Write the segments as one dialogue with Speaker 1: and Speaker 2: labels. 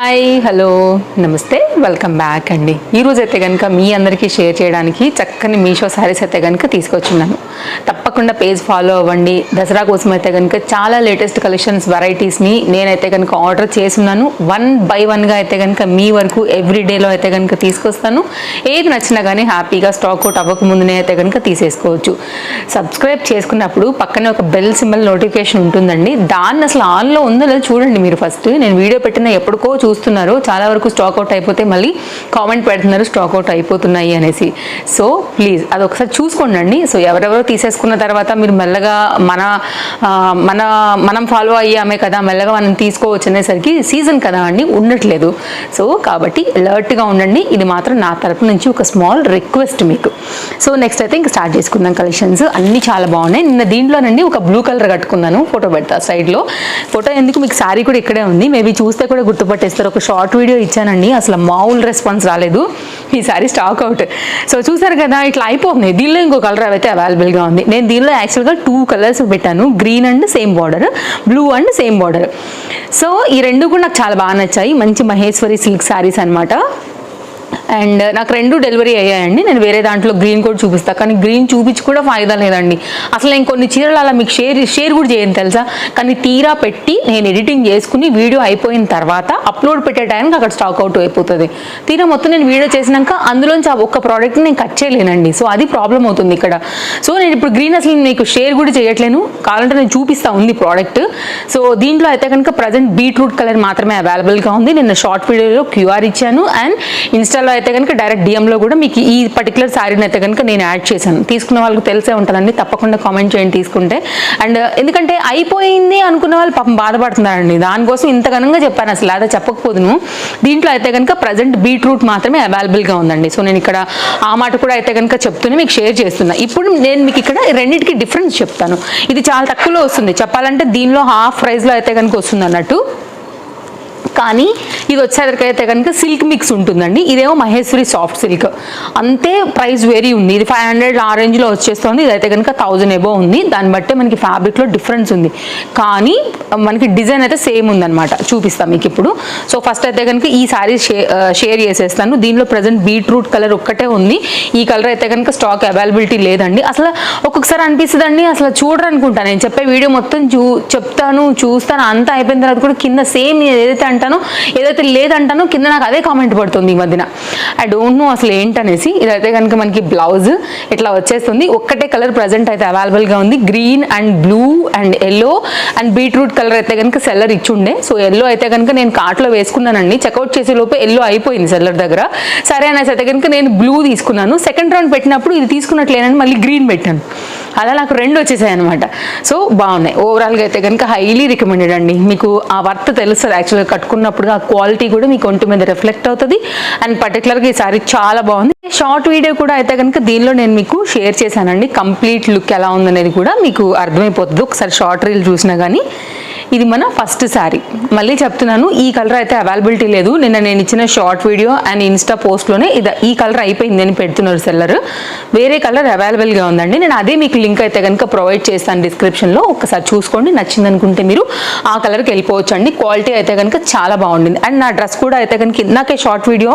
Speaker 1: Hi hello నమస్తే. Welcome back అండి. ఈరోజు అయితే కనుక మీ అందరికీ షేర్ చేయడానికి చక్కని మీషో శారీస్ అయితే కనుక తీసుకొచ్చున్నాను. తప్పకుండా పేజ్ ఫాలో అవ్వండి. దసరా కోసం అయితే కనుక చాలా లేటెస్ట్ కలెక్షన్స్ వెరైటీస్ని నేనైతే కనుక ఆర్డర్ చేసున్నాను వన్ బై వన్గా అయితే కనుక మీ వరకు ఎవ్రీ డేలో అయితే కనుక తీసుకొస్తాను. ఏది నచ్చినా కానీ హ్యాపీగా స్టాక్ అవుట్ అవ్వకముందునే అయితే కనుక తీసేసుకోవచ్చు. సబ్స్క్రైబ్ చేసుకున్నప్పుడు పక్కనే ఒక బెల్ సింబల్ నోటిఫికేషన్ ఉంటుందండి. దాన్ని అసలు ఆన్లో ఉందో లేదో చూడండి మీరు ఫస్ట్ నేను వీడియో పెట్టిన ఎప్పటికో చూస్తున్నారు. చాలా వరకు స్టాక్ అవుట్ అయిపోతే మళ్ళీ కామెంట్ పెడుతున్నారు స్టాక్ అవుట్ అయిపోతున్నాయి అనేసి. సో ప్లీజ్ అది ఒకసారి చూసుకోండి సో ఎవరెవరో తీసేసుకున్న తర్వాత మీరు మెల్లగా మన మన మనం ఫాలో అయ్యామే కదా మెల్లగా మనం తీసుకోవచ్చు అనేసరికి సీజన్ కదా అండి ఉండట్లేదు. సో కాబట్టి అలర్ట్గా ఉండండి. ఇది మాత్రం నా తరపు నుంచి ఒక స్మాల్ రిక్వెస్ట్ మీకు. సో నెక్స్ట్ అయితే ఇంకా స్టార్ట్ చేసుకుందాం కలెక్షన్స్ అన్నీ చాలా బాగున్నాయి. నిన్న దీంట్లోనండి ఒక బ్లూ కలర్ కట్టుకున్నాను ఫోటో పెడతా సైడ్లో ఫోటో ఎందుకు? మీకు శారీ కూడా ఇక్కడే ఉంది. మేబీ చూస్తే కూడా గుర్తుపట్టేస్తారు ఒక షార్ట్ వీడియో ఇచ్చానండి. అసలు మామూలు రెస్పాన్స్ రాలేదు. ఈ స్టాక్ అవుట్ సో చూసారు కదా ఇట్లా అయిపోతుంది. దీనిలో ఇంకో కలర్ అయితే అవైలబుల్గా ఉంది. నేను దీనిలో యాక్చువల్గా టూ కలర్స్ పెట్టాను. Green and same border blue and same border so ఈ రెండు కూడా నాకు చాలా బాగా నచ్చాయి. మంచి మహేశ్వరి సిల్క్ శారీస్ అన్నమాట. అండ్ నాకు రెండు డెలివరీ అయ్యాయండి. నేను వేరే దాంట్లో గ్రీన్ కూడా చూపిస్తాను కానీ గ్రీన్ చూపించి కూడా ఫాయిదా లేదండి. అసలు నేను కొన్ని చీరలు అలా మీకు షేర్ షేర్ కూడా చేయను తెలుసా? కానీ తీరా పెట్టి నేను ఎడిటింగ్ చేసుకుని వీడియో అయిపోయిన తర్వాత అప్లోడ్ పెట్టే టైంకి అక్కడ స్టాక్ అవుట్ అయిపోతుంది. తీరా మొత్తం నేను వీడియో చేసినాక అందులోంచి ఆ ఒక్క ప్రోడక్ట్ని నేను కట్ చేయలేనండి. సో అది ప్రాబ్లం అవుతుంది ఇక్కడ. సో నేను ఇప్పుడు గ్రీన్ అసలు మీకు షేర్ కూడా చేయట్లేను. కావాలంటే నేను చూపిస్తా ఉంది ప్రోడక్ట్. సో దీంట్లో అయితే కనుక ప్రజెంట్ బీట్రూట్ కలర్ మాత్రమే అవైలబుల్గా ఉంది. నేను షార్ట్ వీడియోలో క్యూఆర్ ఇచ్చాను. అండ్ ఇన్స్టాలో అయితే కనుక డైరెక్ట్ డిఎంలో కూడా మీకు ఈ పర్టికులర్ శారీని అయితే కనుక నేను యాడ్ చేశాను. తీసుకున్న వాళ్ళకి తెలిసే ఉంటుందండి. తప్పకుండా కామెంట్ చేయండి తీసుకుంటే. అండ్ uh, ఎందుకంటే అయిపోయింది అనుకున్న వాళ్ళు పాపం బాధపడుతున్నారండి. దానికోసం ఇంత ఘనంగా చెప్పాను అసలు. అదే చెప్పకపోదును. దీంట్లో అయితే కనుక ప్రజెంట్ బీట్రూట్ మాత్రమే అవైలబుల్గా ఉందండి. సో నేను ఇక్కడ ఆ మాట కూడా అయితే కనుక చెప్తూనే మీకు షేర్ చేస్తున్నా. ఇప్పుడు నేను మీకు ఇక్కడ రెండింటికి డిఫరెన్స్ చెప్తాను. ఇది చాలా తక్కువలో వస్తుంది. చెప్పాలంటే దీనిలో హాఫ్ ప్రైస్లో అయితే కనుక వస్తుంది అన్నట్టు. కానీ ఇది వచ్చేసరికి అయితే కనుక సిల్క్ మిక్స్ ఉంటుందండి. ఇదేమో మహేశ్వరి సాఫ్ట్ సిల్క్. అంతే ప్రైస్ వేరీ ఉంది. ఇది ఫైవ్ హండ్రెడ్ ఆ రేంజ్లో వచ్చేస్తుంది. ఇదైతే కనుక థౌజండ్ ఎబో ఉంది. దాన్ని బట్టే మనకి ఫ్యాబ్రిక్లో డిఫరెన్స్ ఉంది. కానీ మనకి డిజైన్ అయితే సేమ్ ఉందన్నమాట. చూపిస్తాం మీకు ఇప్పుడు. సో ఫస్ట్ అయితే కనుక ఈ శారీ షేర్ చేసేస్తాను. దీనిలో ప్రజెంట్ బీట్రూట్ కలర్ ఒక్కటే ఉంది. ఈ కలర్ అయితే కనుక స్టాక్ అవైలబిలిటీ లేదండి. అసలు ఒక్కొక్కసారి అనిపిస్తుందండి. అసలు చూడరు నేను చెప్పే వీడియో మొత్తం చూ చెప్తాను చూస్తాను. అంతా అయిపోయిన తర్వాత కూడా కింద సేమ్ ఏదైతే అంటానో? ఏదైతే లేదంటానో కింద నాకు అదే కామెంట్ పడుతుంది ఈ మధ్యన. ఐ డోంట్ నో అసలు ఏంటనేసి ఇదైతే కనుక మనకి బ్లౌజ్ ఇట్లా వచ్చేస్తుంది. ఒక్కటే కలర్ ప్రజెంట్ అయితే అవైలబుల్గా ఉంది. Green and blue and yellow and beetroot colour అయితే కనుక సెల్లర్ ఇచ్చుండే. సో ఎల్లో అయితే కనుక నేను కార్ట్లో వేసుకున్నానండి. చెక్అవుట్ చేసే లోపే ఎల్లో అయిపోయింది సెల్లర్ దగ్గర. సరే అనేసి అయితే కనుక నేను బ్లూ తీసుకున్నాను. సెకండ్ రౌండ్ పెట్టినప్పుడు ఇది తీసుకున్నట్లేనని మళ్ళీ గ్రీన్ పెట్టాను. అలా నాకు రెండు వచ్చేసాయి అనమాట సో బాగున్నాయి. ఓవరాల్గా అయితే కనుక హైలీ రికమెండెడ్ అండి. మీకు ఆ వర్త్ తెలుస్తుంది. యాక్చువల్గా కట్టుకున్నప్పుడు ఆ క్వాలిటీ కూడా మీకు ఒంటి మీద రిఫ్లెక్ట్ అవుతుంది. అండ్ పర్టికులర్గా ఈ సారీ చాలా బాగుంది. షార్ట్ వీడియో కూడా అయితే కనుక దీనిలో నేను మీకు షేర్ చేశానండి. కంప్లీట్ లుక్ ఎలా ఉందనేది కూడా మీకు అర్థమైపోతుంది. ఒకసారి షార్ట్ రీల్ చూసినా కానీ ఇది మన ఫస్ట్ శారీ మళ్ళీ చెప్తున్నాను ఈ కలర్ అయితే అవైలబిలిటీ లేదు. నిన్న నేను ఇచ్చిన షార్ట్ వీడియో అండ్ ఇన్స్టా పోస్ట్లోనే ఇది ఈ కలర్ అయిపోయింది అని పెడుతున్నారు సెల్లర్ వేరే కలర్ అవైలబుల్గా ఉందండి. నేను అదే మీకు లింక్ అయితే కనుక ప్రొవైడ్ చేస్తాను డిస్క్రిప్షన్లో ఒకసారి చూసుకోండి నచ్చింది అనుకుంటే మీరు ఆ కలర్కి వెళ్ళిపోవచ్చు అండి క్వాలిటీ అయితే కనుక చాలా బాగుండింది. అండ్ నా డ్రెస్ కూడా అయితే కనుక ఇందాకే షార్ట్ వీడియో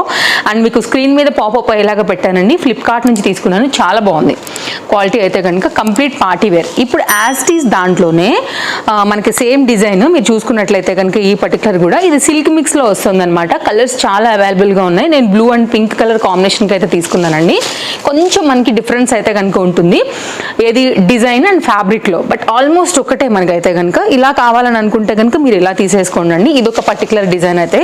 Speaker 1: అండ్ మీకు స్క్రీన్ మీద పాపప్ అయ్యేలాగా పెట్టానండి. ఫ్లిప్కార్ట్ నుంచి తీసుకున్నాను. చాలా బాగుంది. క్వాలిటీ అయితే కనుక కంప్లీట్ పార్టీ వేర్ ఇప్పుడు యాస్టీస్ దాంట్లోనే మనకి సేమ్ డిజైన్ డిజైన్ మీరు చూసుకున్నట్లయితే కనుక ఈ పర్టికులర్ కూడా ఇది సిల్క్ మిక్స్లో వస్తుంది అనమాట కలర్స్ చాలా అవైలబుల్గా ఉన్నాయి. నేను బ్లూ అండ్ పింక్ కలర్ కాంబినేషన్కి అయితే తీసుకున్నానండి. కొంచెం మనకి డిఫరెన్స్ అయితే కనుక ఉంటుంది. ఏది డిజైన్ అండ్ ఫ్యాబ్రిక్లో బట్ ఆల్మోస్ట్ ఒకటే మనకైతే కనుక ఇలా కావాలని అనుకుంటే కనుక మీరు ఇలా తీసేసుకోండి అండి ఇది ఒక పర్టికులర్ డిజైన్ అయితే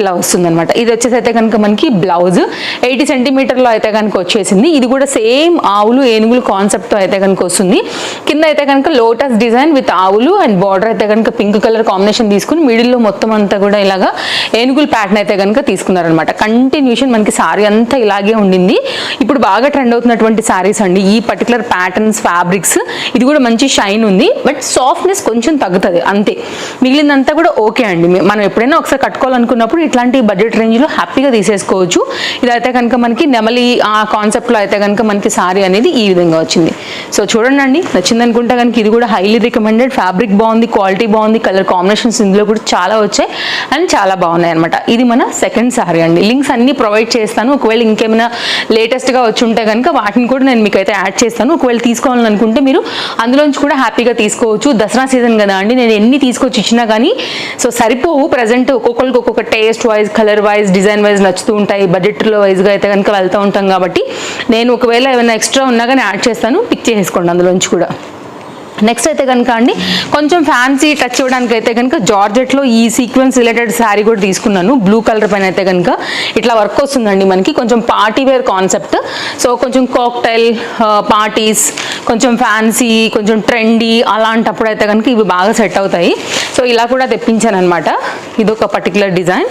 Speaker 1: ఇలా వస్తుందన్నమాట. ఇది వచ్చేసి అయితే కనుక మనకి బ్లౌజ్ ఎయిటీ సెంటీమీటర్లో అయితే కనుక వచ్చేసింది. ఇది కూడా సేమ్ ఆవులు ఏనుగులు కాన్సెప్ట్తో అయితే కనుక వస్తుంది. కింద అయితే కనుక లోటస్ డిజైన్ విత్ ఆవులు అండ్ బార్డర్ అయితే కనుక పింక్ కలర్ కాంబినేషన్ తీసుకుని మిడిల్లో మొత్తం అంతా కూడా ఇలాగా ఏనుగుల ప్యాటర్న్ అయితే కనుక తీసుకున్నారనమాట కంటిన్యూషన్ మనకి సారీ అంతా ఇలాగే ఉండింది. ఇప్పుడు బాగా ట్రెండ్ అవుతున్నటువంటి సారీస్ అండి. ఈ పర్టికులర్ ప్యాటర్న్స్ ఫ్యాబ్రిక్స్ ఇది కూడా మంచి షైన్ ఉంది. బట్ సాఫ్ట్నెస్ కొంచెం తగ్గుతుంది. అంతే. మిగిలిందంతా కూడా ఓకే అండి. మనం ఎప్పుడైనా ఒకసారి కట్టుకోవాలనుకున్నప్పుడు ఇట్లాంటి బడ్జెట్ రేంజ్లో హ్యాపీగా తీసేసుకోవచ్చు. ఇదైతే కనుక మనకి నెమలి ఆ కాన్సెప్ట్లో అయితే కనుక మనకి సారీ అనేది ఈ విధంగా వచ్చింది. సో చూడండి అండి. నచ్చింది అనుకుంటా కనుక ఇది కూడా హైలీ రికమెండెడ్ ఫ్యాబ్రిక్ బాగుంది క్వాలిటీ బాగుంది. బాగుంది కలర్ కాంబినేషన్స్ ఇందులో కూడా చాలా వచ్చాయి అండ్ చాలా బాగున్నాయి అనమాట ఇది మన సెకండ్ సారీ అండి. లింక్స్ అన్ని ప్రొవైడ్ చేస్తాను. ఒకవేళ ఇంకేమైనా లేటెస్ట్గా వచ్చి ఉంటే కనుక వాటిని కూడా నేను మీకు అయితే యాడ్ చేస్తాను. ఒకవేళ తీసుకోవాలని అనుకుంటే మీరు అందులోంచి కూడా హ్యాపీగా తీసుకోవచ్చు. దసరా సీజన్ కదా అండి. నేను ఎన్ని తీసుకొచ్చి ఇచ్చినా కానీ సో సరిపోవు. ప్రజెంట్ ఒక్కొక్కరికి ఒక్కొక్క taste wise colour wise design wise నచ్చుతూ ఉంటాయి. బడ్జెట్లో వైజ్గా అయితే కనుక వెళ్తూ ఉంటాం కాబట్టి నేను ఒకవేళ ఏమైనా ఎక్స్ట్రా ఉన్నా కానీ యాడ్ చేస్తాను. పిక్ చేసుకోండి అందులోంచి కూడా. నెక్స్ట్ అయితే కనుక అండి కొంచెం ఫ్యాన్సీ టచ్ ఇవ్వడానికి అయితే కనుక జార్జెట్లో ఈ సీక్వెన్స్ రిలేటెడ్ శారీ కూడా తీసుకున్నాను. బ్లూ కలర్ పైన అయితే కనుక ఇట్లా వర్క్ వస్తుందండి మనకి. కొంచెం పార్టీ వేర్ కాన్సెప్ట్ సో కొంచెం కాక్టైల్ పార్టీస్ కొంచెం ఫ్యాన్సీ కొంచెం ట్రెండీ అలాంటప్పుడు అయితే కనుక ఇవి బాగా సెట్ అవుతాయి. సో ఇలా కూడా తెప్పించాను అనమాట ఇది ఒక పర్టికులర్ డిజైన్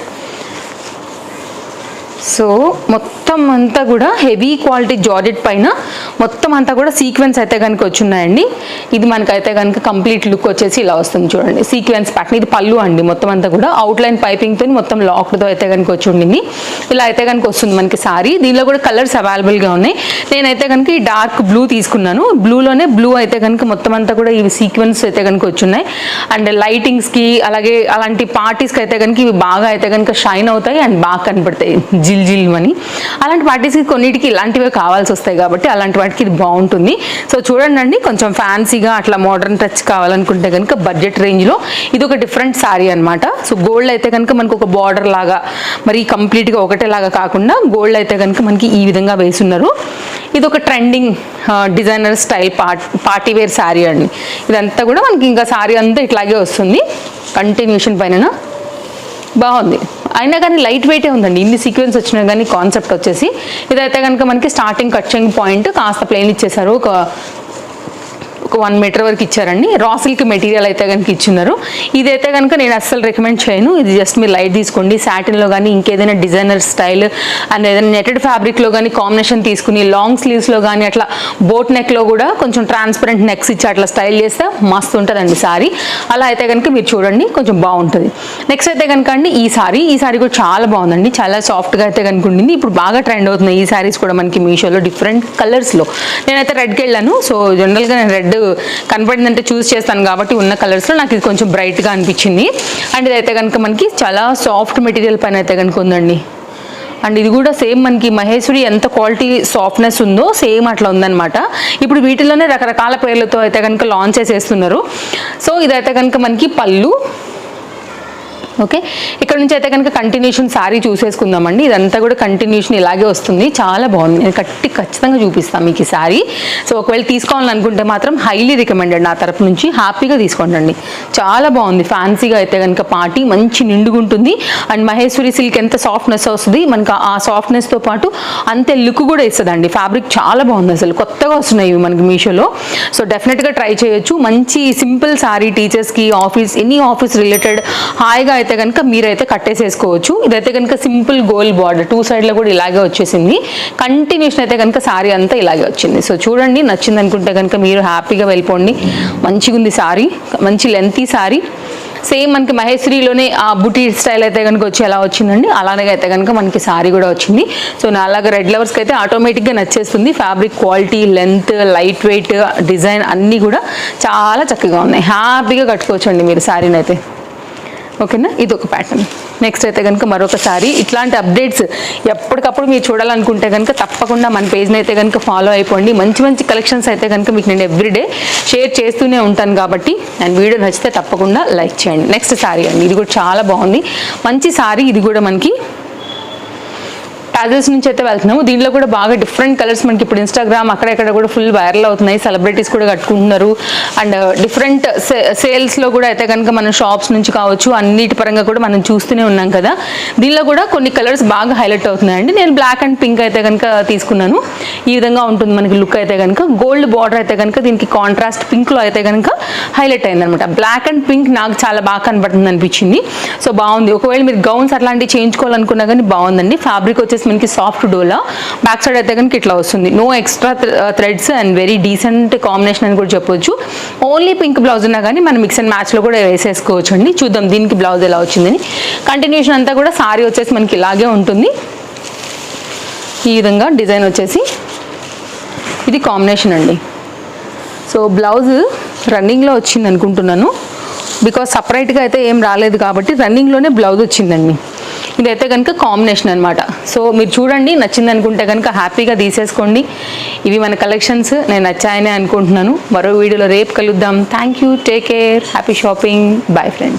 Speaker 1: సో మొత్తం అంతా కూడా హెవీ క్వాలిటీ జార్జెట్ పైన మొత్తం అంతా కూడా సీక్వెన్స్ అయితే కనుక వచ్చున్నాయండి. ఇది మనకైతే కనుక కంప్లీట్ లుక్ వచ్చేసి ఇలా వస్తుంది చూడండి. సీక్వెన్స్ ప్యాటర్న్ ఇది పళ్ళు అండి మొత్తం అంతా కూడా. అవుట్లైన్ పైపింగ్తో మొత్తం లాక్డ్తో అయితే కనుక వచ్చి ఉండింది. ఇలా అయితే కనుక వస్తుంది మనకి సారీ. దీనిలో కూడా కలర్స్ అవైలబుల్గా ఉన్నాయి. నేనైతే కనుక ఈ డార్క్ బ్లూ తీసుకున్నాను. బ్లూలోనే బ్లూ అయితే కనుక మొత్తం అంతా కూడా ఇవి సీక్వెన్స్ అయితే కనుక వచ్చున్నాయి. అండ్ లైటింగ్స్కి అలాగే అలాంటి పార్టీస్కి అయితే కనుక ఇవి బాగా అయితే కనుక షైన్ అవుతాయి. అండ్ బాగా కనపడతాయి. జిల్ జిల్ అని. అలాంటి పార్టీస్కి కొన్నిటికి ఇలాంటివే కావాల్సి వస్తాయి కాబట్టి అలాంటి వాటికి ఇది బాగుంటుంది. సో చూడండి అండి కొంచెం ఫ్యాన్సీగా అట్లా మోడర్న్ టచ్ కావాలనుకుంటే కనుక బడ్జెట్ రేంజ్లో ఇది ఒక డిఫరెంట్ శారీ అనమాట సో గోల్డ్ అయితే కనుక మనకు ఒక బార్డర్ లాగా మరి కంప్లీట్గా ఒకటేలాగా కాకుండా గోల్డ్ అయితే కనుక మనకి ఈ విధంగా వేసున్నారు. ఇది ఒక trending designer style part party wear sari అండి. ఇదంతా కూడా మనకి ఇంకా శారీ అంతా ఇట్లాగే వస్తుంది. కంటిన్యూషన్ పైన బాగుంది. అయినా కానీ లైట్ వెయిటే ఉందండి. ఇన్ని సీక్వెన్స్ వచ్చినా కానీ కాన్సెప్ట్ వచ్చేసి ఇదైతే కనుక మనకి స్టార్టింగ్ కట్చింగ్ పాయింట్ కాస్త ప్లెయిన్ ఇచ్చేసారు. ఒక ఒక వన్ మీటర్ వరకు ఇచ్చారండి. రా సిల్క్ మెటీరియల్ అయితే కనుక ఇచ్చినారు ఇదైతే కనుక నేను అస్సలు రికమెండ్ చేయను. ఇది జస్ట్ మీరు లైట్ తీసుకోండి. సాటిన్లో కానీ ఇంకేదైనా డిజైనర్ స్టైల్ అండ్ ఏదైనా నెటెడ్ ఫ్యాబ్రిక్లో కానీ కాంబినేషన్ తీసుకుని లాంగ్ స్లీవ్స్లో కానీ అట్లా బోట్ నెక్లో కూడా కొంచెం ట్రాన్స్పరెంట్ నెక్స్ ఇచ్చి అట్లా స్టైల్ చేస్తే మస్తు ఉంటుందండి సారీ. అలా అయితే కనుక మీరు చూడండి కొంచెం బాగుంటుంది. నెక్స్ట్ అయితే కనుక అండి ఈ సారీ. ఈ సారీ కూడా చాలా బాగుందండి. చాలా సాఫ్ట్గా అయితే కనుక ఉండింది. ఇప్పుడు బాగా ట్రెండ్ అవుతున్నాయి. ఈ సారీస్ కూడా మనకి మీషోలో డిఫరెంట్ కలర్స్లో నేనైతే రెడ్కి వెళ్ళాను. సో జనరల్గా నేను రెడ్ కనపడిందంటే చూస్ చేస్తాను కాబట్టి ఉన్న కలర్స్లో నాకు ఇది కొంచెం బ్రైట్గా అనిపించింది. అండ్ ఇదైతే కనుక మనకి చాలా సాఫ్ట్ మెటీరియల్ పైన అయితే కనుక ఉందండి. అండ్ ఇది కూడా సేమ్ మనకి మహేశ్వరి ఎంత క్వాలిటీ సాఫ్ట్నెస్ ఉందో సేమ్ అట్లా ఉందన్నమాట. ఇప్పుడు వీటిలోనే రకరకాల పేర్లతో అయితే కనుక లాంచ్ చేసేస్తున్నారు సో ఇదైతే కనుక మనకి పళ్ళు ఓకే? ఇక్కడ నుంచి అయితే కనుక కంటిన్యూషన్ శారీ చూసేసుకుందామండి. ఇదంతా కూడా కంటిన్యూషన్ ఇలాగే వస్తుంది. చాలా బాగుంది. నేను కట్టి ఖచ్చితంగా చూపిస్తాను మీకు ఈ శారీ సో ఒకవేళ తీసుకోవాలనుకుంటే మాత్రం హైలీ రికమెండెడ్ నా తరపు నుంచి. హ్యాపీగా తీసుకోండి చాలా బాగుంది. ఫ్యాన్సీగా అయితే కనుక పార్టీ మంచి నిండుగుంటుంది అండ్ మహేశ్వరి సిల్క్ ఎంత సాఫ్ట్నెస్ వస్తుంది. మనకు ఆ సాఫ్ట్నెస్తో పాటు అంతే లుక్ కూడా ఇస్తుందండి. ఫ్యాబ్రిక్ చాలా బాగుంది అసలు. కొత్తగా వస్తున్నాయి ఇవి మనకి మీషోలో. సో డెఫినెట్గా ట్రై చేయొచ్చు. మంచి సింపుల్ శారీ టీచర్స్కి ఆఫీస్ ఎనీ ఆఫీస్ రిలేటెడ్ హాయిగా అయితే కనుక మీరైతే కట్టేసేసుకోవచ్చు. ఇదైతే కనుక సింపుల్ గోల్డ్ బార్డర్. టూ సైడ్లో కూడా ఇలాగే వచ్చేసింది. కంటిన్యూషన్ అయితే కనుక సారీ అంతా ఇలాగే వచ్చింది. సో చూడండి నచ్చింది అనుకుంటే కనుక మీరు హ్యాపీగా వెళ్ళిపోండి. మంచిగా ఉంది సారీ. మంచి లెంతీ సారీ. సేమ్ మనకి మహేశ్వరిలోనే ఆ బుటీ స్టైల్ అయితే కనుక వచ్చి ఎలా వచ్చిందండి? అలానే అయితే కనుక మనకి సారీ కూడా వచ్చింది. సో నా అలాగే రెడ్ లవర్స్కి అయితే ఆటోమేటిక్గా నచ్చేస్తుంది. Fabric quality length light weight design అన్నీ కూడా చాలా చక్కగా ఉన్నాయి. హ్యాపీగా కట్టుకోవచ్చండి మీరు శారీని అయితే. ఓకేనా? ఇది ఒక ప్యాటర్న్ నెక్స్ట్ అయితే కనుక మరొకసారి ఇట్లాంటి అప్డేట్స్ ఎప్పటికప్పుడు మీరు చూడాలనుకుంటే కనుక తప్పకుండా మన పేజ్ని అయితే కనుక ఫాలో అయిపోండి. మంచి మంచి కలెక్షన్స్ అయితే కనుక మీకు నేను ఎవ్రీడే షేర్ చేస్తూనే ఉంటాను కాబట్టి నేను వీడియో నచ్చితే తప్పకుండా లైక్ చేయండి. నెక్స్ట్ సారీ అండి. ఇది కూడా చాలా బాగుంది. మంచి సారీ. ఇది కూడా మనకి టాజల్స్ నుంచి అయితే వెళ్తున్నాము. దీనిలో కూడా బాగా డిఫరెంట్ కలర్స్ మనకి ఇప్పుడు ఇన్స్టాగ్రామ్ అక్కడెక్కడ కూడా ఫుల్ వైరల్ అవుతున్నాయి. సెలబ్రిటీస్ కూడా కట్టుకుంటున్నారు. అండ్ డిఫరెంట్ సేల్స్లో కూడా అయితే కనుక మనం షాప్స్ నుంచి కావచ్చు అన్నిటి పరంగా కూడా మనం చూస్తూనే ఉన్నాం కదా. దీనిలో కూడా కొన్ని కలర్స్ బాగా హైలైట్ అవుతున్నాయండి. నేను బ్లాక్ అండ్ పింక్ అయితే కనుక తీసుకున్నాను. ఈ విధంగా ఉంటుంది మనకి లుక్ అయితే కనుక. గోల్డ్ బార్డర్ అయితే కనుక దీనికి కాంట్రాస్ట్ పింక్లో అయితే కనుక హైలైట్ అయిందనమాట బ్లాక్ అండ్ పింక్ నాకు చాలా బాగా కనబడుతుంది అనిపించింది. సో బాగుంది. ఒకవేళ మీరు గౌన్స్ అట్లాంటివి చేయించుకోవాలనుకున్నా కానీ బాగుందండి. ఫ్యాబ్రిక్ వచ్చేసి మనకి సాఫ్ట్ డోలా బ్యాక్ సైడ్ అయితే కనుక ఇట్లా వస్తుంది. No extra threads and very decent combination అని కూడా చెప్పొచ్చు. ఓన్లీ పింక్ బ్లౌజ్ ఉన్నా కానీ మనం మిక్స్ అండ్ మ్యాచ్లో కూడా వేసేసుకోవచ్చు అండి. చూద్దాం దీనికి బ్లౌజ్ ఎలా వచ్చిందని. కంటిన్యూషన్ అంతా కూడా సారీ వచ్చేసి మనకి ఇలాగే ఉంటుంది. ఈ విధంగా డిజైన్ వచ్చేసి ఇది కాంబినేషన్ అండి. సో బ్లౌజ్ రన్నింగ్లో వచ్చింది అనుకుంటున్నాను. బికాజ్ సపరేట్గా అయితే ఏం రాలేదు కాబట్టి రన్నింగ్లోనే బ్లౌజ్ వచ్చిందండి. ఇదైతే కనుక కాంబినేషన్ అనమాట సో మీరు చూడండి నచ్చింది అనుకుంటే కనుక హ్యాపీగా తీసేసుకోండి. ఇవి మన కలెక్షన్స్ నేను నచ్చాయని అనుకుంటున్నాను. మరో వీడియోలో రేపు కలుద్దాం. Thank you take care happy shopping bye friends